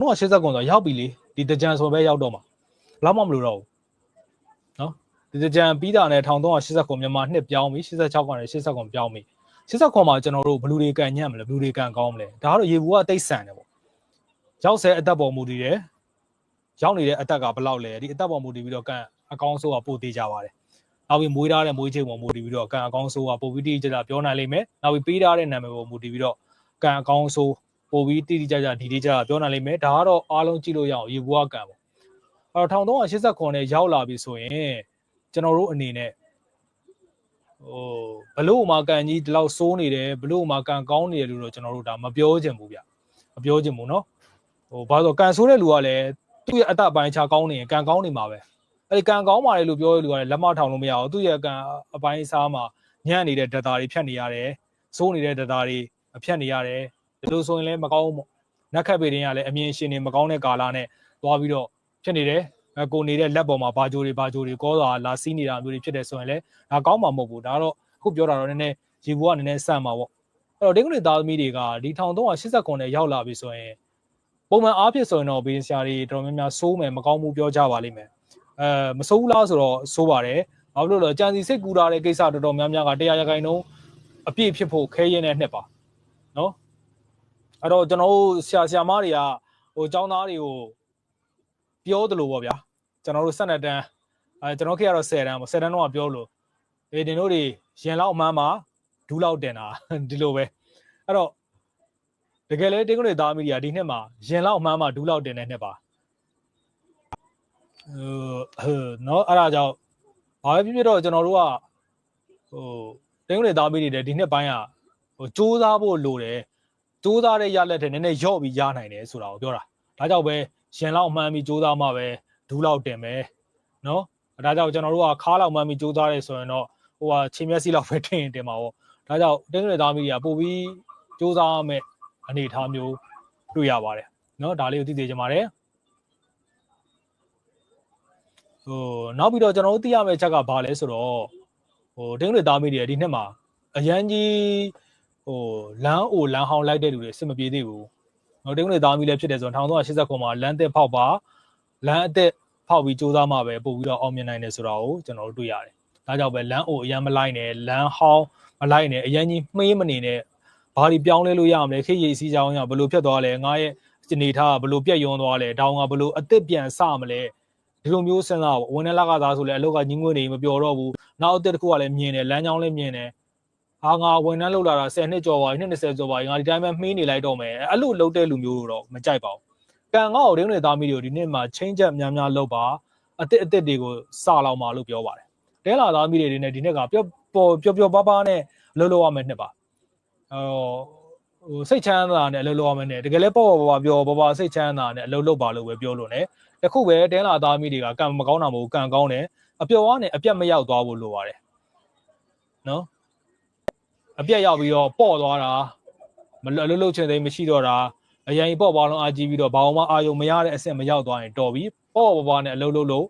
တော့80ကွန်ဆိုရောက်ပြီလေဒီတကြံဆိုပဲရောက်တော့မှာလောက်မှမလို့တော့ဘူးနော်ဒီတကြံပြီးတာနဲ့1380ကွန်မြန်မာနှစ်ပြောင်းပြီ86ကွန်နဲ့80ကွန်ပြောင်းပြီ80ကွန်မှာကျွန်တော်တို့ဘလူတွေကန်ညံ့မလဲဘလူတွေကန်ကောင်းမလဲဒါကတော့ရေဘူးကတိတ်ဆန်တယ်ပေါ့ရောက်ဆဲအသက်ပေါ်မူတည်တယ်ရောက်နေတဲ့အသက်ကဘယ်လောက်လဲဒီအသက်ပေါ်မူတည်ပြီးတော့ကန်အကောင်းဆုံးကပို့သေးကြပါတယ်နောက်ပြီးမွေးထားတဲ့မွေးချိန်ပေါ်မူတည်ပြီးတော့ကန်အကောင်းဆုံးကပို့ပြီးတိကျကျပြောနိုင်လိမ့်မယ်နောက်ပြီးပေးထားတဲ့နာမည်ပေါ်မူတည်ပြီးတော့ကန်အကောင်းဆုံး ပို့ပြီးတိတိကျကျဒီတိကျကျပြောနိုင်လိမ့်မယ်ဒါကတော့အားလုံးကြည့်လို့ရအောင်ရေဘူးကကန်ပေါ့အဲ့တော့1389နဲ့ရောက်လာပြီဆိုရင်ကျွန်တော်တို့အနေနဲ့ဟိုဘလို့မှာကန်ကြီးဒီလောက်စိုးနေတယ်ဘလို့မှာကန်ကောင်းနေတယ်လို့တော့ကျွန်တော်တို့ဒါမပြောချင်ဘူးဗျမပြောချင်ဘူးเนาะဟိုဘာလို့ကန်ဆိုးတဲ့လူကလည်းသူ့ရဲ့အတအပိုင်းခြားကောင်းနေရင်ကန်ကောင်းနေမှာပဲအဲ့ဒီကန်ကောင်းပါလေလို့ပြောရတဲ့လူကလည်းလက်မထောင်လို့မရဘူးသူ့ရဲ့ကန်အပိုင်းစားမှာညံ့နေတဲ့ data တွေဖြတ်နေရတယ်စိုးနေတဲ့ data တွေဖြတ်နေရတယ် ဒီလိုဆိုရင်လည်းမကောင်းဘူးနက်ခတ်ပေတင်ကလည်းအမြင်ရှင်နေမကောင်းတဲ့ကာလနဲ့သွားပြီးတော့ဖြစ်နေတယ်အကိုနေတဲ့လက်ပေါ်မှာဘာဂျိုတွေဘာဂျိုတွေကောတာလာစီးနေတာမျိုးတွေဖြစ်တယ်ဆိုရင်လည်းဒါကောင်းမှာမဟုတ်ဘူးဒါတော့အခုပြောတာတော့နည်းနည်းရေဘူးကနည်းနည်းဆန့်မှာပေါ့အဲ့တော့ဒိန်းကလေးသားသမီးတွေကဒီ1389နဲ့ရောက်လာပြီဆိုရင်ပုံမှန်အားဖြင့်ဆိုရင်တော့ဘေးဆရာတွေတော်တော်များများစိုးမယ်မကောင်းဘူးပြောကြပါလိမ့်မယ်အဲမစိုးဘူးလားဆိုတော့စိုးပါတယ်ဘာလို့လဲကြံစီစိတ်ကူတာတဲ့ကိစ္စတော်တော်များများကတရားရခိုင်နှုန်းအပြည့်ဖြစ်ဖို့ခဲရင်တဲ့နှစ်ပါနော် အဲ့တော့ကျွန်တော်တို့ဆရာဆရာမတွေကဟိုចောင်းသားတွေကိုပြောသလိုပေါ့ဗျာကျွန်တော်တို့12တန်းအဲကျွန်တော်ခေတ်ကတော့10တန်းပေါ့10တန်းတော့ပြောလို့အေးတင်တို့တွေရင်လောက်မှန်းမှာဒူးလောက်တင်တာဒီလိုပဲအဲ့တော့တကယ်လဲတင်းကုန်းတွေသားမိတွေကဒီနှစ်မှာရင်လောက်မှန်းမှာဒူးလောက်တင်တဲ့နှစ်ပါဟိုဟိုနော်အဲ့ဒါကြောင့်ဘာပဲဖြစ်ဖြစ်တော့ကျွန်တော်တို့ကဟိုတင်းကုန်းတွေသားမိတွေဒီနှစ်ပိုင်းကဟိုစူးစမ်းဖို့လိုတယ် စူးစမ်းတဲ့ရလက်တဲ့နည်းနည်းရော့ပြီးရနိုင်တယ်ဆိုတာကိုပြောတာဒါကြောင့်ပဲရင်လောက်မှန်းပြီးစူးစမ်းမှပဲဒူးလောက်တင်မယ်နော်ဒါကြောင့်ကျွန်တော်တို့ကခါလောက်မှန်းပြီးစူးစမ်းရဲဆိုရင်တော့ဟိုဟာချိန်မျက်စိလောက်ပဲထင်တင်ပါပေါ့ဒါကြောင့်တင်းငယ်သားမီးတွေကပို့ပြီးစူးစမ်းမဲ့အနေအထားမျိုးတွေ့ရပါတယ်နော်ဒါလေးကိုသိသေးကြပါတယ်ဟိုနောက်ပြီးတော့ကျွန်တော်တို့သိရမယ့်ချက်ကဘာလဲဆိုတော့ဟိုတင်းငယ်သားမီးတွေဒီနှစ်မှာအရန်ကြီး ဟိုလမ်းအိုလမ်းဟောင်းလိုက်တဲ့လူတွေစစ်မပြေသေးဘူးနော်တင်းငယ်သားမီးလည်းဖြစ်တယ်ဆိုတော့1389မှာလမ်းသက်ဖောက်ပါလမ်းအသက်ဖောက်ပြီးစူးစမ်းမှပဲပို့ပြီးတော့အောင်မြင်နိုင်တယ်ဆိုတာကိုကျွန်တော်တို့တွေ့ရတယ်ဒါကြောင့်ပဲလမ်းအိုအရန်မလိုက်နဲ့လမ်းဟောင်းမလိုက်နဲ့အရန်ကြီးမှေးမနေနဲ့ဘာဒီပြောင်းလဲလို့ရမလဲခေတ်ရည်စီးကြောင်းရဘလို့ဖြတ်သွားလဲငါရဲ့နေထားဘလို့ပြက်ယွန်းသွားလဲတောင်းကဘလို့အစ်စ်ပြန်စမလဲဒီလိုမျိုးစဉ်းစားပေါ့ဝန်ထဲလကသားဆိုလဲအလောက်ကညင်းငွေနေမပျော်တော့ဘူးနောက်အစ်စ်တစ်ခုကလည်းမြင်တယ်လမ်းကြောင်းလည်းမြင်တယ် ဟာငါဝန်ထမ်းလောက်လာတာ10နှစ်ကျော်ပါနှစ်20ကျော်ပါငါဒီတိုင်းပဲမှီးနေလိုက်တော့မယ်အဲ့လိုလုပ်တဲ့လူမျိုးတော့မကြိုက်ပါဘူးကံငါ့ကိုဒင်းတွေသားမီးတွေကိုဒီနေ့မှာချင်းချက်များများလုပ်ပါအစ်စ်အစ်စ်တွေကိုစလောက်ပါလို့ပြောပါတယ်တဲလာသားမီးတွေနဲ့ဒီနေ့ကပျော့ပေါ်ပျော်ပျော်ပါးပါးနဲ့လှုပ်လှုပ်ရမယ်နှစ်ပါဟိုဟိုစိတ်ချမ်းသာနဲ့အလုပ်လုပ်ရမယ်နဲ့တကယ်လဲပေါ့ပေါ့ပါပြောပေါ့ပါစိတ်ချမ်းသာနဲ့အလုပ်လုပ်ပါလို့ပဲပြောလို့ ਨੇ တခုပဲတဲလာသားမီးတွေကကံမကောင်းတာမဟုတ်ကံကောင်းတယ်အပျော်အားနဲ့အပြတ်မရောက်သွားဖို့လိုပါတယ်နော် အပြတ်ရောက်ပြီးတော့ပေါ့သွားတာမလှုပ်လှုပ်ချင်သိမရှိတော့တာအရင်ပေါ့ပါလုံးအာကြည့်ပြီးတော့ဘာမှအာယုံမရတဲ့အဆင့်မရောက်သွားရင်တော်ပြီပေါ့ပေါ့ပါနဲ့အလုပ်လုပ်လို့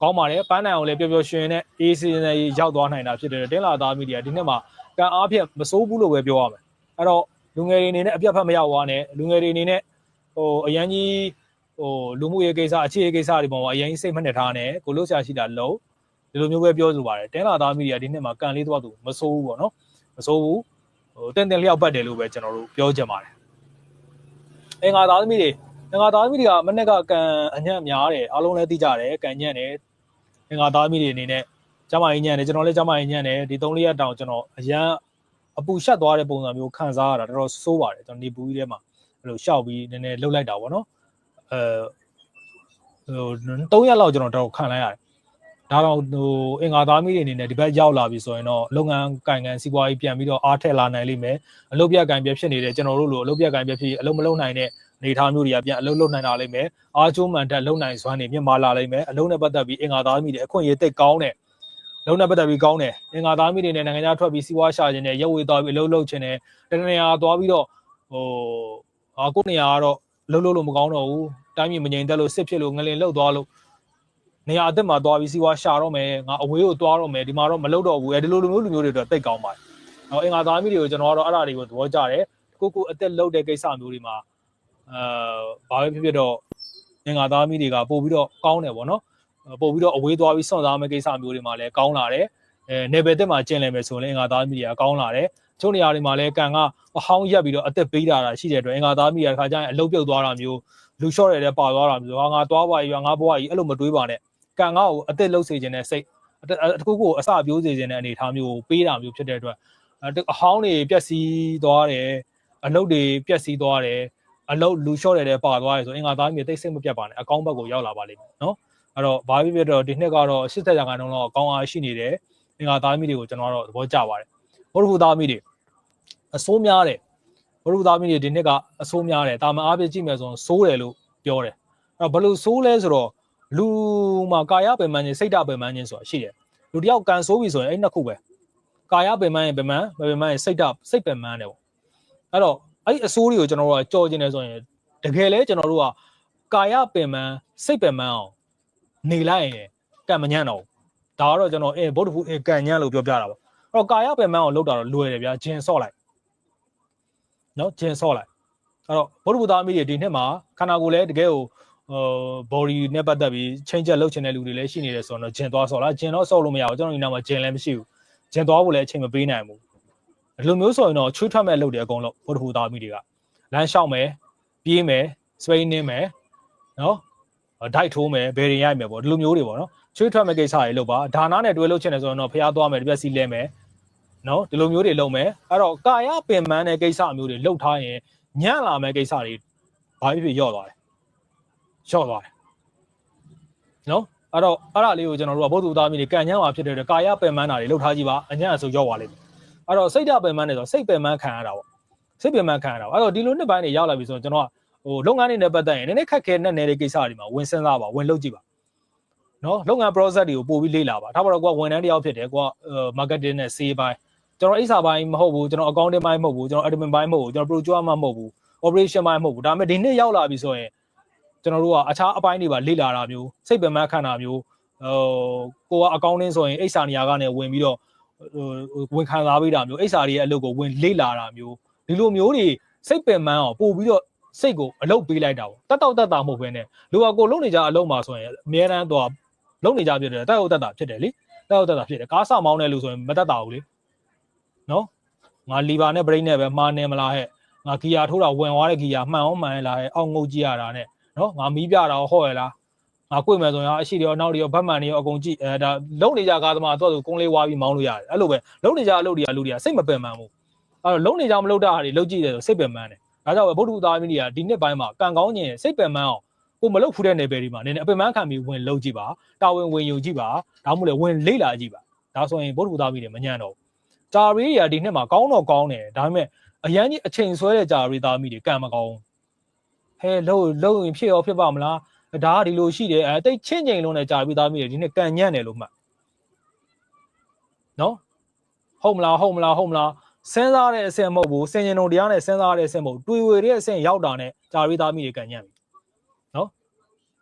ကောင်းပါတယ်ပန်းနိုင်အောင်လည်းပျော်ပျော်ရွှင်နဲ့အေးစီနေရောက်သွားနိုင်တာဖြစ်တယ်တင်းလာသားမီဒီယာဒီနှစ်မှာကံအားဖြင့်မစိုးဘူးလို့ပဲပြောရမယ်အဲ့တော့လူငယ်တွေအနေနဲ့အပြတ်ဖက်မရောက်သွားနဲ့လူငယ်တွေအနေနဲ့ဟိုအရန်ကြီးဟိုလူမှုရေးကိစ္စအခြေရေးကိစ္စတွေပေါ်မှာအရင်စိတ်မနှက်ထားနဲ့ကိုလို့ဆရာရှိတာလုံးဒီလိုမျိုးပဲပြောဆိုပါတယ်တင်းလာသားမီဒီယာဒီနှစ်မှာကံလေးတော့သူမစိုးဘူးပေါ့နော် မစိုးဘူးဟိုတင်တင်လျောက်ပတ်တယ်လို့ပဲကျွန်တော်တို့ပြောချင်ပါတယ်အင်္ဂါသားသမီးတွေအင်္ဂါသားသမီးတွေကမနေ့ကကံအညံ့များတယ်အားလုံးလည်းသိကြတယ်ကံညံ့တယ်အင်္ဂါသားသမီးတွေအနေနဲ့ကျမကြီးညံ့တယ်ကျွန်တော်လည်းကျမကြီးညံ့တယ်ဒီ3လေးရက်တောင်ကျွန်တော်အရန်အပူရှက်သွားတဲ့ပုံစံမျိုးခံစားရတာတော်တော်ဆိုးပါတယ်ကျွန်တော်နေပူကြီးထဲမှာအဲ့လိုရှောက်ပြီးနည်းနည်းလှုပ်လိုက်တာပေါ့နော်အဲဟို3ရက်လောက်ကျွန်တော်တော့ခံလိုက်ရတယ် ဒါတော့ဟိုအင်္ဂါသားမိတွေအနေနဲ့ဒီဘက်ရောက်လာပြီဆိုရင်တော့လုပ်ငန်းကင်ကန်စီးပွားရေးပြန်ပြီးတော့အားထက်လာနိုင်လိမ့်မယ်အလုပ်ပြကင်ပြဖြစ်နေတဲ့ကျွန်တော်တို့လိုအလုပ်ပြကင်ပြဖြစ်အလုပ်မလုပ်နိုင်တဲ့နေသားမျိုးတွေကပြန်အလုပ်လုပ်နိုင်တာလိမ့်မယ်အားကျိုးမှန်တက်လုပ်နိုင်စွမ်းတွေမြင့်မာလာလိမ့်မယ်အလုပ်နဲ့ပတ်သက်ပြီးအင်္ဂါသားမိတွေအခွင့်အရေးတိတ်ကောင်းတဲ့လုံးနဲ့ပတ်သက်ပြီးကောင်းတယ်အင်္ဂါသားမိတွေနဲ့နိုင်ငံခြားထွက်ပြီးစီးပွားရှာခြင်းနဲ့ရက်ဝေသွားပြီးအလုပ်လုပ်ခြင်းနဲ့တနေရာသွားပြီးတော့ဟိုဟာကိုနေရာကတော့လှုပ်လှုပ်လို့မကောင်းတော့ဘူးတိုင်းပြည်မငြိမ်သက်လို့စစ်ဖြစ်လို့ငလင်လှုပ်သွားလို့ နေရာအသက်မှာသွားပြီးစီးပွားရှာတော့မယ်ငါအဝေးကိုသွားတော့မယ်ဒီမှာတော့မလှုပ်တော့ဘူးအဲဒီလိုလိုမျိုးလူမျိုးတွေတော့တိတ်ကောင်းပါတယ်ဟောအင်္ဂါသားမိတွေကိုကျွန်တော်ကတော့အဲ့ဒါတွေကိုသဘောကျတယ်ကိုကိုအသက်လှုပ်တဲ့ကိစ္စမျိုးတွေမှာဟဘာပဲဖြစ်ဖြစ်တော့ငင်္ဂါသားမိတွေကပို့ပြီးတော့ကောင်းတယ်ပေါ့နော်ပို့ပြီးတော့အဝေးသွားပြီးစွန့်စားမယ့်ကိစ္စမျိုးတွေမှာလည်းကောင်းလာတယ်အဲနေပယ်တက်မှာကျင်လည်မယ်ဆိုရင်ငင်္ဂါသားမိတွေကကောင်းလာတယ်ချို့နေရာတွေမှာလည်းကန်ကအဟောင်းရက်ပြီးတော့အသက်ပေးတာရှိတဲ့အတွက်ငင်္ဂါသားမိတွေကခါကျရင်အလုတ်ပြုတ်သွားတာမျိုးလူလျှော့ရတဲ့ပါသွားတာမျိုးဟာငါသွားပါရွာငါဘွားကြီးအဲ့လိုမတွေးပါနဲ့ ကန်ကကိုအသက်လှုပ်စေခြင်းနဲ့စိတ်တခုခုအစပြိုးစေခြင်းနဲ့အနေထားမျိုးကိုပေးတာမျိုးဖြစ်တဲ့အတွက်အဟောင်းတွေပျက်စီးသွားတယ်အလုတ်တွေပျက်စီးသွားတယ်အလုတ်လူလျှော့ရတဲ့ပါသွားတယ်ဆိုအင်္ဂါသားမြေတိတ်စိတ်မပြတ်ပါနဲ့အကောင်းဘက်ကိုရောက်လာပါလိမ့်မယ်နော်အဲ့တော့ဘာဖြစ်ဖြစ်တော့ဒီနှစ်ကတော့80ရာခိုင်နှုန်းလောက်အကောင်းအားရှိနေတယ်အင်္ဂါသားမြေတွေကိုကျွန်တော်ကတော့သဘောကျပါတယ်ဘုရုသားမြေတွေအစိုးများတယ်ဘုရုသားမြေတွေဒီနှစ်ကအစိုးများတယ်တာမန်အားဖြင့်ကြည့်မယ်ဆိုရင်စိုးတယ်လို့ပြောတယ်အဲ့တော့ဘယ်လိုစိုးလဲဆိုတော့ လူမှာကာယပင်ပန်းခြင်းစိတ်ဓာတ်ပင်ပန်းခြင်းဆိုတာရှိတယ်လူတယောက်ကန်ဆိုးပြီဆိုရင်အဲ့နှစ်ခုပဲကာယပင်ပန်းရင်ပင်ပန်းပင်ပန်းရင်စိတ်ဓာတ်စိတ်ပင်ပန်းတယ်ပေါ့အဲ့တော့အဲ့ဒီအစိုးတွေကိုကျွန်တော်တို့ကကြော်ကျင်နေဆိုရင်တကယ်လဲကျွန်တော်တို့ကကာယပင်ပန်းစိတ်ပင်ပန်းအောင်နေလိုက်ရင်ကံမညံ့တော့ဒါကတော့ကျွန်တော်အဲဗုဒ္ဓဖူကံညံ့လို့ပြောပြတာပါအဲ့တော့ကာယပင်ပန်းအောင်လုပ်တာတော့လွယ်တယ်ဗျာဂျင်ဆော့လိုက်နော်ဂျင်ဆော့လိုက်အဲ့တော့ဗုဒ္ဓဘုသားအမိတွေဒီနှစ်မှာခန္ဓာကိုယ်လည်းတကယ်ကို ဟို body နဲ့ပတ်သက်ပြီး change ချက်လုပ်ချင်တဲ့လူတွေလည်းရှိနေတယ်ဆိုတော့ဂျင်သွားဆော့လားဂျင်တော့ဆော့လို့မရဘူးကျွန်တော်ဒီနောက်မှာဂျင်လည်းမရှိဘူးဂျင်သွားဖို့လည်းအချိန်မပေးနိုင်ဘူးဒီလိုမျိုးဆိုရင်တော့ချွေးထွက်မဲ့လုပ်တယ်အကုန်လုံးဗုဒ္ဓဘုသားအမိတွေကလမ်းလျှောက်မယ်ပြေးမယ်စပိန်နင်းမယ်နော်ဒိုက်ထိုးမယ်ဘယ်ရင်ရိုက်မယ်ပေါ့ဒီလိုမျိုးတွေပေါ့နော်ချွေးထွက်မဲ့ကိစ္စတွေလုပ်ပါဒါနနဲ့တွဲလုပ်ချင်တယ်ဆိုရင်တော့ဖျားသွားမယ်တပြက်စီလဲမယ်နော်ဒီလိုမျိုးတွေလုပ်မယ်အဲ့တော့ကာယပင်ပန်းတဲ့ကိစ္စမျိုးတွေလုပ်ထားရင်ညံ့လာမဲ့ကိစ္စတွေဘာဖြစ်ဖြစ်ရော့သွားတယ် ရော့သွားတယ်နော်အဲ့တော့အဲ့ဒါလေးကိုကျွန်တော်တို့ကဘုသူသားမိတွေကံညံ့မှာဖြစ်တဲ့အတွက်ကာယပင်ပန်းတာတွေလုပ်ထားကြည့်ပါအညံ့အဆိုရော့သွားလိမ့်မယ်အဲ့တော့စိတ်ဓာတ်ပင်ပန်းတယ်ဆိုတော့စိတ်ပင်ပန်းခံရတာပေါ့စိတ်ပင်ပန်းခံရတာပေါ့အဲ့တော့ဒီလိုနှစ်ပိုင်းတွေရောက်လာပြီဆိုတော့ကျွန်တော်ကဟိုလုပ်ငန်းတွေနဲ့ပတ်သက်ရင်နည်းနည်းခက်ခဲနဲ့နေတဲ့ကိစ္စတွေမှာဝင်စဉ်းစားပါဝင်လုပ်ကြည့်ပါနော်လုပ်ငန်း process တွေကိုပို့ပြီးလေ့လာပါဒါမှတော့ကိုကဝန်ထမ်းတယောက်ဖြစ်တယ်ကိုက marketing နဲ့ sales ဘိုင်းကျွန်တော်အိစာဘိုင်းမဟုတ်ဘူးကျွန်တော် accounting ဘိုင်းမဟုတ်ဘူးကျွန်တော် admin ဘိုင်းမဟုတ်ဘူးကျွန်တော် procurement မဟုတ်ဘူး operation ဘိုင်းမဟုတ်ဘူးဒါပေမဲ့ဒီနှစ်ရောက်လာပြီဆိုရင် ကျွန်တော်တို့ကအခြားအပိုင်းတွေပါလေ့လာတာမျိုးစိတ်ပင်ပန်းခံတာမျိုးဟိုကိုက accounting ဆိုရင်အိစာနေရာကနေဝင်ပြီးတော့ဟိုဝင်ခံစားပေးတာမျိုးအိစာတွေရဲ့အလုပ်ကိုဝင်လေ့လာတာမျိုးဒီလိုမျိုးတွေစိတ်ပင်ပန်းအောင်ပို့ပြီးတော့စိတ်ကိုအလုပ်ပေးလိုက်တာပေါ့တတ်တော့တတ်တာမဟုတ်ဘဲနဲ့လူကကိုလုံနေကြအလုပ်မှာဆိုရင်အများတန်းတော့လုံနေကြဖြစ်တယ်တတ်ဟုတ်တတ်တာဖြစ်တယ်လေတတ်ဟုတ်တတ်တာဖြစ်တယ်ကားဆမောင်းတဲ့လူဆိုရင်မတတ်တာဘူးလေနော်ငါလီဗာနဲ့ဘရိတ်နဲ့ပဲမှားနေမလားဟဲ့ငါဂီယာထိုးတာဝင်သွားတဲ့ဂီယာမှန်အောင်မှန်ရလားဟဲ့အောက်ငုတ်ကြည့်ရတာနဲ့ နော်ငါမီးပြတာဟော့ရလားငါကိုယ်မယ်ဆိုရင်အရှိတွေရောနောက်တွေရောဘတ်မှန်တွေရောအကုန်ကြည့်အဲဒါလုံနေကြကားသမားတော့ကုန်းလေးဝါပြီးမောင်းလို့ရတယ်အဲ့လိုပဲလုံနေကြအလုပ်တွေကလူတွေကစိတ်မပင်ပန်းဘူးအဲ့တော့လုံနေကြမလုပ်တာဟာတွေလုပ်ကြည့်တယ်ဆိုစိတ်ပင်ပန်းတယ်ဒါကြောင့်ဗုဒ္ဓဦးသားမင်းကြီးကဒီနှစ်ပိုင်းမှာကံကောင်းခြင်းစိတ်ပင်ပန်းအောင်ကိုမလုတ်ဖူးတဲ့နယ်ပယ်ဒီမှာနည်းနည်းအပင်ပန်းခံပြီးဝင်လုတ်ကြည့်ပါတာဝန်ဝင်ယူကြည့်ပါဒါမှမဟုတ်ဝင်လေ့လာကြည့်ပါဒါဆိုရင်ဗုဒ္ဓဦးသားမင်းတွေမညံ့တော့ဘူးဂျာရီတွေကဒီနှစ်မှာကောင်းတော့ကောင်းတယ်ဒါပေမဲ့အရန်ကြီးအချိန်ဆွဲတဲ့ဂျာရီသားမင်းတွေကံမကောင်း ဟဲလှုပ်လှုပ်ရင်ဖြစ်ရောဖြစ်ပါမလားဒါကဒီလိုရှိတယ်အဲတိတ်ချင်းချိန်လုံးနဲ့ကြာပြီးသားမိတယ်ဒီနေ့ကန်ညံ့တယ်လို့မှတ်နော်ဟုတ်မလားဟုတ်မလားဟုတ်မလားစဉ်းစားတဲ့အဆင့်မဟုတ်ဘူးစင်ကျင်တို့တရားနဲ့စဉ်းစားတဲ့အဆင့်မဟုတ်တွေ့ဝေတဲ့အဆင့်ရောက်တာနဲ့ကြာပြီးသားမိတွေကန်ညံ့ပြီနော်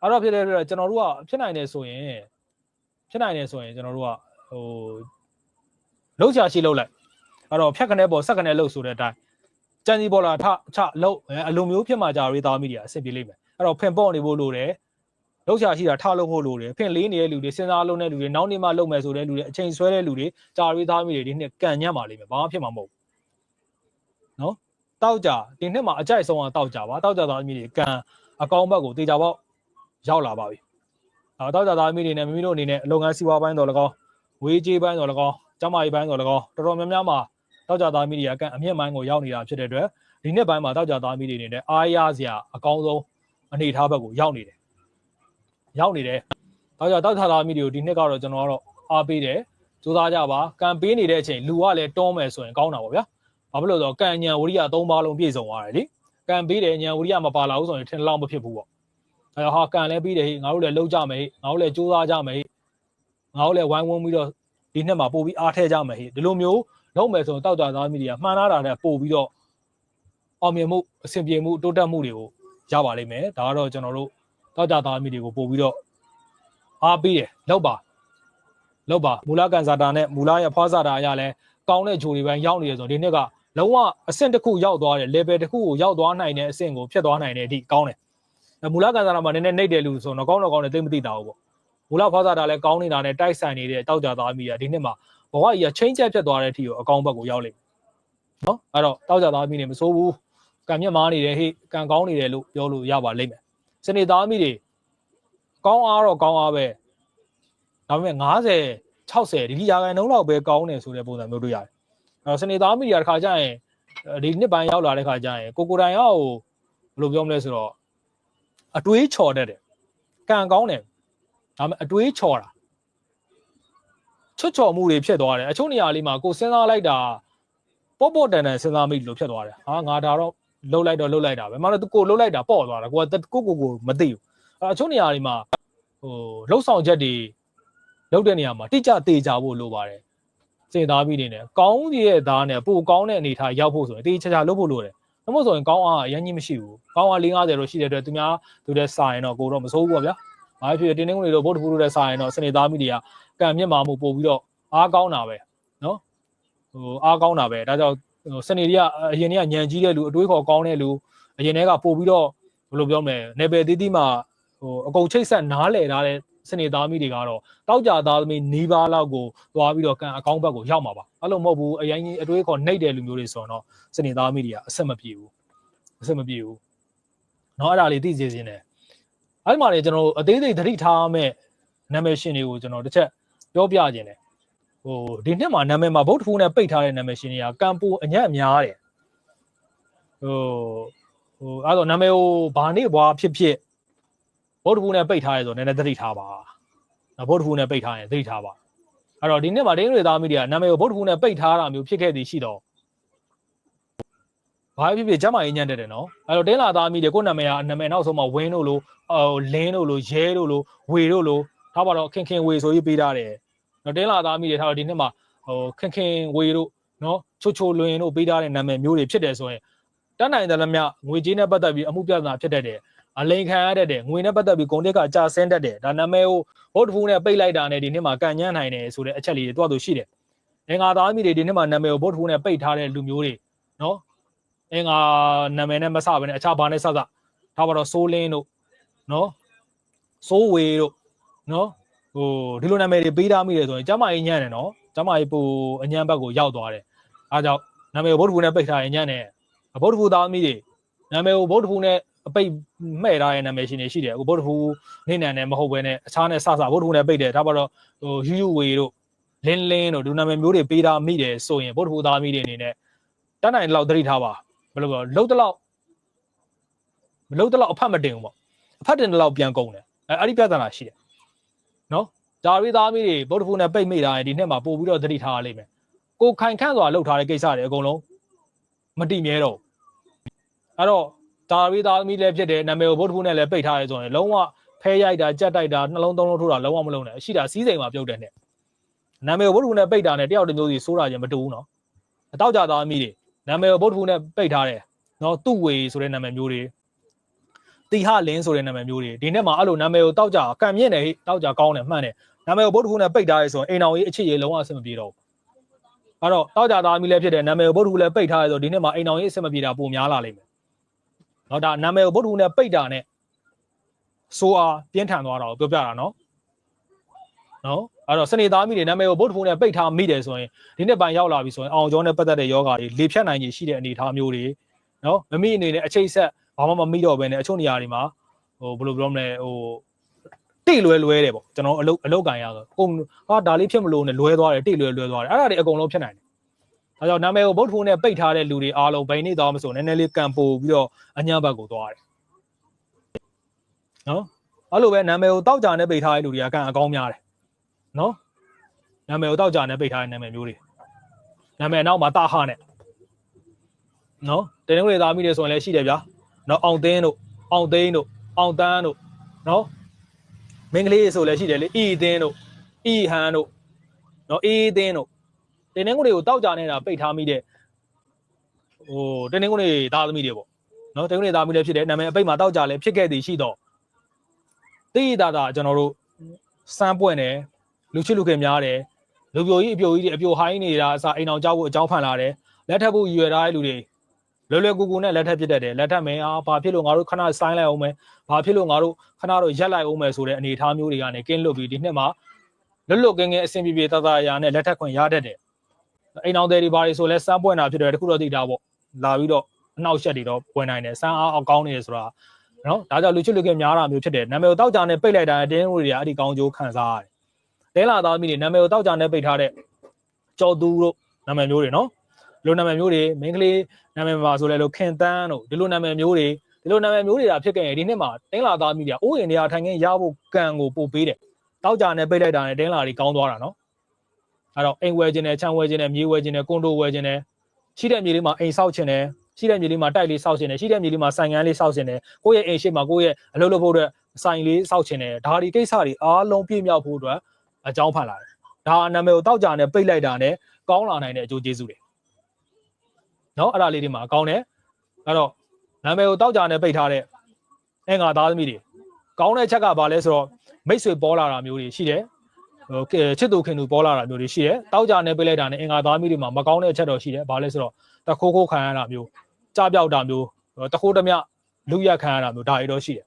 အဲ့တော့ဖြစ်တဲ့အတွက်ကျွန်တော်တို့ကဖြစ်နိုင်တယ်ဆိုရင်ဖြစ်နိုင်တယ်ဆိုရင်ကျွန်တော်တို့ကဟိုလှုပ်ချာရှိလှုပ်လိုက်အဲ့တော့ဖြတ်ခနဲ့ပေါ်ဆက်ခနဲ့လှုပ်ဆိုတဲ့အတိုင်း ကြံစီပေါ်လာထချလှုပ်အလိုမျိုးဖြစ်မှကြာပြီးသားမိတွေအဆင်ပြေလိမ့်မယ်အဲ့တော့ဖင်ပေါ့နေဖို့လိုတယ်လောက်ချာရှိတာထလုပ်ဖို့လိုတယ်ဖင်လေးနေတဲ့လူတွေစဉ်းစားလုံးတဲ့လူတွေနောက်နေ့မှလုပ်မယ်ဆိုတဲ့လူတွေအချိန်ဆွဲတဲ့လူတွေကြာရီးသားမိတွေဒီနှစ်ကန်ညံ့ပါလိမ့်မယ်ဘာမှဖြစ်မှာမဟုတ်ဘူးနော်တောက်ကြဒီနှစ်မှာအကြိုက်ဆုံးအောင်တောက်ကြပါတောက်ကြသားမိတွေကန်အကောင်းဘက်ကိုတေချာပေါက်ရောက်လာပါပြီအဲတောက်ကြသားမိတွေနဲ့မိမိတို့အနေနဲ့အလုပ်ငန်းစီးပွားပိုင်းတော်၎င်းဝေးကြေးပိုင်းတော်၎င်းကျမကြီးပိုင်းတော်၎င်းတော်တော်များများမှာ တောက်ကြသားမိတွေကကန်အမြင့်ပိုင်းကိုရောက်နေတာဖြစ်တဲ့အတွက်ဒီနှစ်ပိုင်းမှာတောက်ကြသားမိတွေအနေနဲ့အားရစရာအကောင်းဆုံးအနေထားဘက်ကိုရောက်နေတယ်ရောက်နေတယ်ဒါကြောင့်တောက်ထလာမိတွေကိုဒီနှစ်ကတော့ကျွန်တော်ကတော့အားပေးတယ်စူးစမ်းကြပါကံပေးနေတဲ့အချိန်လူကလည်းတွန်းမယ်ဆိုရင်ကောင်းတာပေါ့ဗျာဘာဖြစ်လို့လဲဆိုတော့ကံညံဝရိယ၃ပါးလုံးပြည့်စုံသွားတယ်လေကံပေးတယ်ညံဝရိယမပါလာဘူးဆိုရင်ထင်လောက်မဖြစ်ဘူးပေါ့အဲတော့ဟာကံလည်းပြီးတယ်ဟိငါတို့လည်းလှုပ်ကြမယ်ဟိငါတို့လည်းစူးစမ်းကြမယ်ဟိငါတို့လည်းဝိုင်းဝန်းပြီးတော့ဒီနှစ်မှာပို့ပြီးအားထည့်ကြမယ်ဟိဒီလိုမျိုး လုပ်မယ်ဆိုရင်တောက်ကြသားမိတွေကမှန်လာတာနဲ့ပို့ပြီးတော့အောင်မြင်မှုအဆင်ပြေမှုတိုးတက်မှုတွေကိုရပါလိမ့်မယ်ဒါကတော့ကျွန်တော်တို့တောက်ကြသားမိတွေကိုပို့ပြီးတော့အားပေးတယ်လောက်ပါလောက်ပါမူလကန်စာတာနဲ့မူလရဖွားစာတာအရလဲကောင်းတဲ့ဂျိုတွေပိုင်းရောက်နေရဆိုဒီနှစ်ကလုံးဝအဆင့်တစ်ခုရောက်သွားတယ် level တစ်ခုကိုရောက်သွားနိုင်တဲ့အဆင့်ကိုဖြစ်သွားနိုင်တဲ့အထိကောင်းတယ်အဲမူလကန်စားတာမှာနည်းနည်းနှိပ်တယ်လို့ဆိုတော့ကောင်းတော့ကောင်းတယ်သိမသိတာဘူးပေါ့မူလဖွားစားတာလည်းကောင်းနေတာနဲ့တိုက်ဆိုင်နေတဲ့တောက်ကြသားမိရဒီနှစ်မှာ ဘဝကြီးက change ဖြစ်သွားတဲ့အထိကိုအကောင်းဘက်ကိုရောက်လိမ့်မယ်နော်အဲ့တော့တောက်ကြသားမိနေမစိုးဘူးကံမြတ်မားနေတယ်ဟေ့ကံကောင်းနေတယ်လို့ပြောလို့ရပါလိမ့်မယ်စနေသားမိတွေကောင်းအားတော့ကောင်းအားပဲဒါပေမဲ့90 60ဒီဒီရာခိုင်နှုန်းလောက်ပဲကောင်းတယ်ဆိုတဲ့ပုံစံမျိုးတွေ့ရတယ်အဲ့တော့စနေသားမိတွေကတစ်ခါကျရင်ဒီနှစ်ပိုင်းရောက်လာတဲ့ခါကျရင်ကိုကိုတိုင်ရောဘယ်လိုပြောမလဲဆိုတော့အတွေးချော်တတ်တယ်ကံကောင်းတယ်ဒါပေမဲ့အတွေးချော်တာ ချွတ်ချော်မှုတွေဖြစ်သွားတယ်အချို့နေရာလေးမှာကိုစဉ်းစားလိုက်တာပေါ့ပေါ့တန်တန်စဉ်းစားမိလို့ဖြစ်သွားတယ်ဟာငါဒါတော့လှုပ်လိုက်တော့လှုပ်လိုက်တာပဲမဟုတ်တော့ကိုလှုပ်လိုက်တာပေါ့သွားတာကိုကကိုကိုကိုမသိဘူးအဲအချို့နေရာတွေမှာဟိုလှုပ်ဆောင်ချက်တွေလှုပ်တဲ့နေရာမှာတိကျသေးကြဖို့လိုပါတယ်စေသားပြီးနေတယ်ကောင်းကြီးရဲ့သားနဲ့ပိုကောင်းတဲ့အနေထားရောက်ဖို့ဆိုရင်တေးချာချာလုပ်ဖို့လိုတယ်ဒါမှမဟုတ်ဆိုရင်ကောင်းအားအရင်ကြီးမရှိဘူးကောင်းအား450လို့ရှိတဲ့အတွက်သူများသူတဲ့စာရင်တော့ကိုတော့မစိုးဘူးပေါ့ဗျာဘာဖြစ်ဖြစ်တင်းတင်းကုန်တွေတော့ဗုဒ္ဓဖူးတို့တဲ့စာရင်တော့စနေသားမိတွေက ကံမြင့်မာမှုပို့ပြီးတော့အားကောင်းတာပဲနော်ဟိုအားကောင်းတာပဲဒါကြောင့်စနေတွေကအရင်တွေကညံကြီးတဲ့လူအတွေးခေါ်ကောင်းတဲ့လူအရင်တွေကပို့ပြီးတော့ဘယ်လိုပြောမလဲနေပယ်သေးသေးမှဟိုအကုန်ချိတ်ဆက်နားလည်ထားတဲ့စနေသားမိတွေကတော့တောက်ကြသားသမီးနီးပါးလောက်ကိုသွားပြီးတော့ကံအကောင့်ဘက်ကိုရောက်မှာပါအဲ့လိုမဟုတ်ဘူးအရင်ကြီးအတွေးခေါ်နှိပ်တဲ့လူမျိုးတွေဆိုတော့စနေသားမိတွေကအဆက်မပြေဘူးအဆက်မပြေဘူးเนาะအဲ့ဒါလေးသိစေခြင်းတယ်အဲ့ဒီမှာလေကျွန်တော်အသေးစိတ်သတိထားမဲ့နာမည်ရှင်တွေကိုကျွန်တော်တစ်ချက် ပြောပြခြင်းတယ်ဟိုဒီနှစ်မှာနာမည်မှာဗုဒ္ဓဖူးနဲ့ပိတ်ထားတဲ့နာမည်ရှင်တွေကကံပူအညံ့အများတယ်ဟိုဟိုအဲ့တော့နာမည်ကိုဘာနေဘွားဖြစ်ဖြစ်ဗုဒ္ဓဖူးနဲ့ပိတ်ထားရဲဆိုနည်းနည်းသတိထားပါနော်ဗုဒ္ဓဖူးနဲ့ပိတ်ထားရင်သတိထားပါအဲ့တော့ဒီနှစ်မှာဒင်းတွေသားမိတွေကနာမည်ကိုဗုဒ္ဓဖူးနဲ့ပိတ်ထားတာမျိုးဖြစ်ခဲ့သည်ရှိတော့ဘာဖြစ်ဖြစ်ကျမကြီးညံ့တယ်တယ်နော်အဲ့တော့တင်းလာသားမိတွေကိုနာမည်ကနာမည်နောက်ဆုံးမှာဝင်းတို့လိုဟိုလင်းတို့လိုရဲတို့လိုဝေတို့လိုထားပါတော့ခင်ခင်ဝေဆိုပြီးပေးထားတယ် နော်တင်းလာသားမိတွေထားတော့ဒီနှစ်မှာဟိုခင်ခင်ဝေတို့နော်ချိုချိုလွင်တို့ပေးထားတဲ့နာမည်မျိုးတွေဖြစ်တယ်ဆိုရင်တတ်နိုင်တယ်လည်းမြငွေကြေးနဲ့ပတ်သက်ပြီးအမှုပြဿနာဖြစ်တတ်တယ်အလိန်ခံရတတ်တယ်ငွေနဲ့ပတ်သက်ပြီးဂုံတက်ကကြာဆင်းတတ်တယ်ဒါနာမည်ကိုဘုတ်တဖူးနဲ့ပိတ်လိုက်တာနဲ့ဒီနှစ်မှာကန်ညံ့နိုင်တယ်ဆိုတဲ့အချက်လေးတွေတွားသူရှိတယ်အင်္ဂါသားမိတွေဒီနှစ်မှာနာမည်ကိုဘုတ်တဖူးနဲ့ပိတ်ထားတဲ့လူမျိုးတွေနော်အင်္ဂါနာမည်နဲ့မစဘဲနဲ့အခြားဘာနဲ့စစထားပါတော့ဆိုးလင်းတို့နော်ဆိုးဝေတို့နော် ဟိုဒီလိုနာမည်တွေပေးထားမိတယ်ဆိုရင်ကျမကြီးညံ့တယ်နော်ကျမကြီးပူအညံ့ဘက်ကိုရောက်သွားတယ်အားကြောင့်နာမည်ကိုဘုတ်တဖူးနဲ့ပိတ်ထားရင်ညံ့တယ်ဘုတ်တဖူးသားမိတွေနာမည်ကိုဘုတ်တဖူးနဲ့အပိတ်မှဲ့ထားတဲ့နာမည်ရှင်တွေရှိတယ်အခုဗုဒ္ဓဖူးနေနံနဲ့မဟုတ်ဘဲနဲ့အခြားနဲ့စစဗုဒ္ဓဖူးနဲ့ပိတ်တယ်ဒါပါတော့ဟိုယူယူဝေတို့လင်းလင်းတို့ဒီနာမည်မျိုးတွေပေးထားမိတယ်ဆိုရင်ဗုဒ္ဓဖူးသားမိတွေအနေနဲ့တတ်နိုင်လောက်သတိထားပါဘယ်လိုပြောလှုပ်တလောက်မလှုပ်တလောက်အဖတ်မတင်ဘူးပေါ့အဖတ်တင်တလောက်ပြန်ကုန်တယ်အဲအဲ့ဒီပြဿနာရှိတယ် နော်ဒါရီသားမိတွေဗုဒ္ဓဖူးနဲ့ပိတ်မိတာရင်ဒီနှစ်မှာပို့ပြီးတော့သတိထားရလိမ့်မယ်ကိုခိုင်ခန့်စွာလှုပ်ထားတဲ့ကိစ္စတွေအကုန်လုံးမတိမြဲတော့အဲ့တော့ဒါရီသားသမီးလည်းဖြစ်တယ်နာမည်ကိုဗုဒ္ဓဖူးနဲ့လည်းပိတ်ထားရဲဆိုရင်လုံးဝဖဲရိုက်တာကြက်တိုက်တာနှလုံးသုံးလုံးထိုးတာလုံးဝမလုံးနဲ့ရှိတာစီးစိမ်မှာပြုတ်တယ်နဲ့နာမည်ကိုဗုဒ္ဓဖူးနဲ့ပိတ်တာနဲ့တယောက်တစ်မျိုးစီစိုးတာချင်းမတူဘူးနော်အတောက်ကြသားသမီးတွေနာမည်ကိုဗုဒ္ဓဖူးနဲ့ပိတ်ထားတယ်နော်သူ့ဝေဆိုတဲ့နာမည်မျိုးတွေ တီဟလင်းဆိုတဲ့နာမည်မျိုးတွေဒီနေ့မှာအဲ့လိုနာမည်ကိုတောက်ကြကံမြင့်တယ်ဟိတောက်ကြကောင်းတယ်မှန်တယ်နာမည်ကိုဘုဒ္ဓဟူနဲ့ပိတ်ထားရဲဆိုရင်အိမ်တော်ကြီးအချစ်ကြီးလုံးဝအဆင်မပြေတော့ဘူးအဲ့တော့တောက်ကြသားမိလည်းဖြစ်တယ်နာမည်ကိုဘုဒ္ဓဟူလည်းပိတ်ထားရဲဆိုဒီနေ့မှာအိမ်တော်ကြီးအဆင်မပြေတာပုံများလာလိမ့်မယ်နော်ဒါနာမည်ကိုဘုဒ္ဓဟူနဲ့ပိတ်တာနဲ့ဆိုအားပြင်းထန်သွားတာကိုပြောပြတာနော်နော်အဲ့တော့စနေသားမိတွေနာမည်ကိုဗုဒ္ဓဘုံနဲ့ပိတ်ထားမိတယ်ဆိုရင်ဒီနှစ်ပိုင်းရောက်လာပြီဆိုရင်အောင်ကျော်နဲ့ပတ်သက်တဲ့ယောဂါတွေလေဖြတ်နိုင်ခြင်းရှိတဲ့အနေအထားမျိုးတွေနော်မမိအနေနဲ့အချိတ်ဆက် ဘာမှမမိတော့ဘဲနဲ့အချို့နေရာတွေမှာဟိုဘယ်လိုပြောမလဲဟိုတိလွယ်လွယ်တယ်ပေါ့ကျွန်တော်အလုတ်အလုတ်ကန်ရဆိုကိုဟာဒါလေးဖြစ်မလို့နဲ့လွဲသွားတယ်တိလွယ်လွယ်သွားတယ်အဲ့ဒါတွေအကုန်လုံးဖြစ်နိုင်တယ်အဲကြောင့်နာမည်ကိုဗုဒ္ဓဖူးနဲ့ပိတ်ထားတဲ့လူတွေအားလုံးဘိန်းနေသွားမဆိုနည်းနည်းလေးကံပို့ပြီးတော့အညာဘက်ကိုသွားတယ်နော်အဲ့လိုပဲနာမည်ကိုတောက်ကြနဲ့ပိတ်ထားတဲ့လူတွေကကံအကောင်းများတယ်နော်နာမည်ကိုတောက်ကြနဲ့ပိတ်ထားတဲ့နာမည်မျိုးတွေနာမည်နောက်မှာတာဟနဲ့နော်တင်းငွေသားမိတွေဆိုရင်လည်းရှိတယ်ဗျာ နော်အောင်သင်းတို့အောင်သိန်းတို့အောင်တန်းတို့နော်မင်္ဂလေးဆိုလည်းရှိတယ်လေအီသင်းတို့အီဟန်တို့နော်အေးသင်းတို့တင်းနှင်းကုန်းတွေကိုတောက်ကြနေတာပိတ်ထားမိတဲ့ဟိုတင်းနှင်းကုန်းတွေသားသမီးတွေပေါ့နော်တင်းနှင်းကုန်းတွေသားသမီးတွေဖြစ်တယ်နာမည်အပိတ်မှာတောက်ကြလဲဖြစ်ခဲ့သည်ရှိတော့တိတာတာကျွန်တော်တို့စမ်းပွင့်တယ်လူချစ်လူခင်များတယ်လူပြိုကြီးအပြိုကြီးတွေအပြိုဟိုင်းနေတာအစားအိမ်အောင်ကြောက်ဖို့အကြောင်းဖန်လာတယ်လက်ထပ်ဖို့ရည်ရွယ်ထားတဲ့လူတွေ လွယ်လွယ်ကူကူနဲ့လက်ထပ်ဖြစ်တတ်တယ်လက်ထပ်မယ်အာဘာဖြစ်လို့ငါတို့ခဏဆိုင်းလိုက်အောင်မယ်ဘာဖြစ်လို့ငါတို့ခဏတော့ရက်လိုက်အောင်မယ်ဆိုတဲ့အနေအထားမျိုးတွေကနေကင်းလွတ်ပြီးဒီနှစ်မှာလွတ်လွတ်ကင်းကင်းအဆင်ပြေပြေတသားရာနဲ့လက်ထပ်ခွင့်ရတတ်တယ်အိမ်အောင်တွေတွေဘာတွေဆိုလဲစမ်းပွင့်တာဖြစ်တယ်တခုတော့သိတာပေါ့လာပြီးတော့အနောက်ရှက်တွေတော့ပွင့်နိုင်တယ်စမ်းအားအောင်ကောင်းနေတယ်ဆိုတာနော်ဒါကြောင့်လူချစ်လူကများတာမျိုးဖြစ်တယ်နာမည်ကိုတောက်ကြနဲ့ပိတ်လိုက်တာအတင်းတွေကအဲ့ဒီကောင်းကျိုးခံစားရတယ်တဲလာသားမိတွေနာမည်ကိုတောက်ကြနဲ့ပိတ်ထားတဲ့ကြော်သူတို့နာမည်မျိုးတွေနော်ဒီ လိုနာမည်မျိုးတွေမင်းကလေးနာမည်မှာဆိုလဲလို့ခင်တန်းတို့ဒီလိုနာမည်မျိုးတွေဒီလိုနာမည်မျိုးတွေဒါဖြစ်ခဲ့ရင်ဒီနှစ်မှာတင်းလာသားမိတွေကအိုးရင်နေရာထိုင်ခင်းရဖို့ကံကိုပို့ပေးတယ်တောက်ကြနဲ့ပိတ်လိုက်တာနဲ့တင်းလာတွေကောင်းသွားတာနော်အဲ့တော့အိမ်ဝဲခြင်းနဲ့ချမ်းဝဲခြင်းနဲ့မြေဝဲခြင်းနဲ့ကွန်ဒိုဝဲခြင်းနဲ့ရှိတဲ့မြေလေးမှာအိမ်ဆောက်ခြင်းနဲ့ရှိတဲ့မြေလေးမှာတိုက်လေးဆောက်ခြင်းနဲ့ရှိတဲ့မြေလေးမှာဆိုင်ငန်းလေးဆောက်ခြင်းနဲ့ကိုယ့်ရဲ့အိမ်ရှိမှာကိုယ့်ရဲ့အလုပ်လုပ်ဖို့အတွက်ဆိုင်လေးဆောက်ခြင်းနဲ့ဒါဒီကိစ္စတွေအားလုံးပြည့်မြောက်ဖို့အတွက်အကြောင်းဖန်လာတယ်ဒါနာမည်ကိုတောက်ကြနဲ့ပိတ်လိုက်တာနဲ့ကောင်းလာနိုင်တဲ့အကျိုးကျေးဇူးတွေ နော်အဲ့ဒါလေးတွေမှာကောင်းတယ်အဲ့တော့နာမည်ကိုတောက်ကြနဲ့ပိတ်ထားတဲ့အင်္ဂါသားသမီးတွေကောင်းတဲ့ချက်ကဘာလဲဆိုတော့မိတ်ဆွေပေါ်လာတာမျိုးတွေရှိတယ်ဟိုချစ်သူခင်သူပေါ်လာတာမျိုးတွေရှိတယ်တောက်ကြနဲ့ပိတ်လိုက်တာနဲ့အင်္ဂါသားသမီးတွေမှာမကောင်းတဲ့အချက်တော့ရှိတယ်ဘာလဲဆိုတော့တခိုးခိုးခံရတာမျိုးကြပြောက်တာမျိုးတခိုးတမြလူရက်ခံရတာမျိုးဒါတွေတော့ရှိတယ်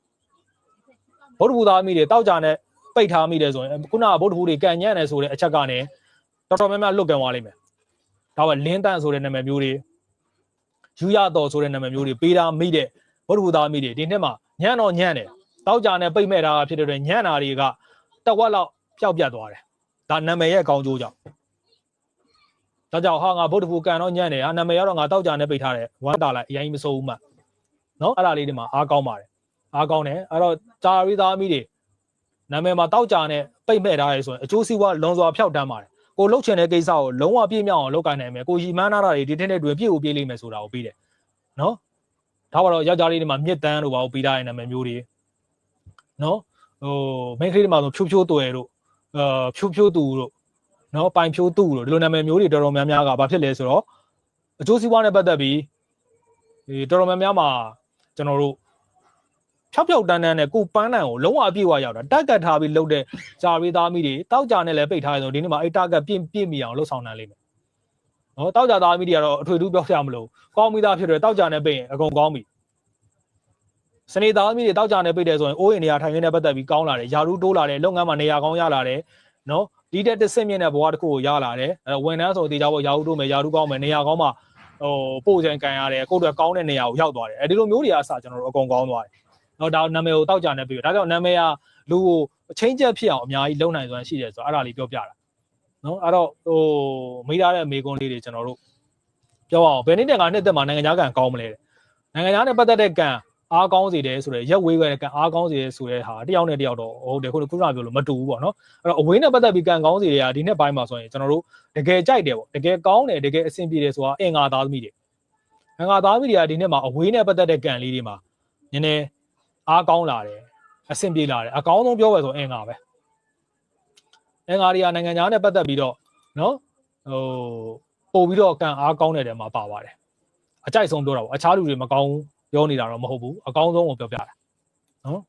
ဗုဒ္ဓဘုသားမိတွေတောက်ကြနဲ့ပိတ်ထားမိတယ်ဆိုရင်ခုနကဗုဒ္ဓဘုတွေကန်ညံ့တယ်ဆိုတဲ့အချက်ကနေတော်တော်များများလွတ်ကန်သွားလိမ့်မယ်ဒါပဲလင်းတန့်ဆိုတဲ့နာမည်မျိုးတွေ ယူရတော်ဆိုတဲ့နာမည်မျိုးတွေပေးတာမိတဲ့ဗုဒ္ဓဘုသားမိတွေဒီနှစ်မှာညံ့တော့ညံ့တယ်တောက်ကြနဲ့ပိတ်မဲ့တာဖြစ်တဲ့အတွက်ညံ့တာတွေကတဝက်လောက်ပျောက်ပြတ်သွားတယ်ဒါနာမည်ရဲ့အကောင်းကျိုးကြောင့်ဒါကြောင့်ဟာငါဗုဒ္ဓဘုကန်တော့ညံ့တယ်ဟာနာမည်ကတော့ငါတောက်ကြနဲ့ပိတ်ထားတယ်ဝမ်းတာလိုက်အရင်မစိုးဘူးမှနော်အဲ့ဒါလေးတွေမှာအားကောင်းပါတယ်အားကောင်းတယ်အဲ့တော့ဂျာရီသားမိတွေနာမည်မှာတောက်ကြနဲ့ပိတ်မဲ့ထားရဲဆိုရင်အကျိုးစီးပွားလွန်စွာဖျောက်တမ်းပါတယ် ကိုလှုပ်ချင်တဲ့ကိစ္စကိုလုံးဝပြည့်မြောက်အောင်လုပ်ကိုင်နိုင်မယ်ကိုရီမန်းနာတာတွေဒီထက်နဲ့တွင်ပြည့်ကိုပြေးလိမ့်မယ်ဆိုတာကိုပြီးတယ်နော်ဒါပါတော့ယောက်ျားလေးတွေမှာမြစ်တန်းတို့ဘာကိုပြီးထားတဲ့နာမည်မျိုးတွေနော်ဟိုမိန်းကလေးတွေမှာဆိုဖြိုးဖြိုးတွယ်တို့အာဖြိုးဖြိုးသူတို့နော်ပိုင်ဖြိုးသူတို့ဒီလိုနာမည်မျိုးတွေတော်တော်များများကဘာဖြစ်လဲဆိုတော့အကျိုးစီးပွားနဲ့ပတ်သက်ပြီးဒီတော်တော်များများမှာကျွန်တော်တို့ ဖြောက်ဖြောက်တန်းတန်းနဲ့ကိုပန်းတန်ကိုလုံးဝအပြည့်အဝရောက်တာတက်ကတ်ထားပြီးလှုပ်တဲ့ဂျာရီသားမိတွေတောက်ကြနဲ့လည်းပိတ်ထားရဆိုဒီနေ့မှာအဲ့တက်ကတ်ပြင့်ပြင့်မိအောင်လှုပ်ဆောင်နိုင်လိမ့်မယ်နော်တောက်ကြသားမိတွေကတော့အထွေထူးပြောပြမလို့ကောင်းမိသားဖြစ်တယ်တောက်ကြနဲ့ပိတ်ရင်အကုန်ကောင်းပြီစနေသားမိတွေတောက်ကြနဲ့ပိတ်တယ်ဆိုရင်အိုးရင်နေရာထိုင်ခင်းနဲ့ပတ်သက်ပြီးကောင်းလာတယ်ယာရူးတိုးလာတယ်လုပ်ငန်းမှာနေရာကောင်းရလာတယ်နော်ဒီတက်တစ်ဆင့်မြင့်တဲ့ဘဝတစ်ခုကိုရလာတယ်အဲဝန်ထမ်းဆိုတေချာပေါ့ယာရူးတိုးမယ်ယာရူးကောင်းမယ်နေရာကောင်းမှာဟိုပို့ချင်ကန်ရတယ်ကိုယ့်အတွက်ကောင်းတဲ့နေရာကိုရောက်သွားတယ်အဲဒီလိုမျိုးတွေအစားကျွန်တော်တို့အကုန်ကောင်းသွားတယ် နော်ဒါနာမည်ကိုတောက်ကြနေပြီဒါကြောင့်နာမည်ကလူကိုအချင်းချက်ဖြစ်အောင်အများကြီးလုံနိုင်စွမ်းရှိတယ်ဆိုတော့အဲ့ဒါလေးပြောပြတာနော်အဲ့တော့ဟိုမိသားတဲ့မေကွန်းလေးတွေကျွန်တော်တို့ပြောအောင်ဘယ်နည်းနဲ့ကနှစ်သက်မှာနိုင်ငံခြားကံကောင်းမလဲတဲ့နိုင်ငံခြားနဲ့ပတ်သက်တဲ့ကံအားကောင်းစေတယ်ဆိုတော့ရက်ဝေးခွဲကံအားကောင်းစေတယ်ဆိုတဲ့ဟာတယောက်နဲ့တယောက်တော့ဟုတ်တယ်ခုနကခုနပြောလို့မတူဘူးပေါ့နော်အဲ့တော့အဝေးနဲ့ပတ်သက်ပြီးကံကောင်းစေတွေကဒီနှစ်ပိုင်းမှာဆိုရင်ကျွန်တော်တို့တကယ်ကြိုက်တယ်ပေါ့တကယ်ကောင်းတယ်တကယ်အဆင်ပြေတယ်ဆိုတာအင်္ဂါသားသမီးတွေအင်္ဂါသားသမီးတွေကဒီနှစ်မှာအဝေးနဲ့ပတ်သက်တဲ့ကံလေးတွေမှာနည်းနည်း အားကောင်းလာတယ်အဆင်ပြေလာတယ်အကောင်းဆုံးပြောပဲဆိုအင်္ဂါပဲအင်္ဂါတွေကနိုင်ငံခြားနဲ့ပတ်သက်ပြီးတော့နော်ဟိုပို့ပြီးတော့ကံအားကောင်းတဲ့တဲမှာပါပါတယ်အကြိုက်ဆုံးပြောတာပေါ့အခြားလူတွေမကောင်းပြောနေတာတော့မဟုတ်ဘူးအကောင်းဆုံးကိုပြောပြတာနော်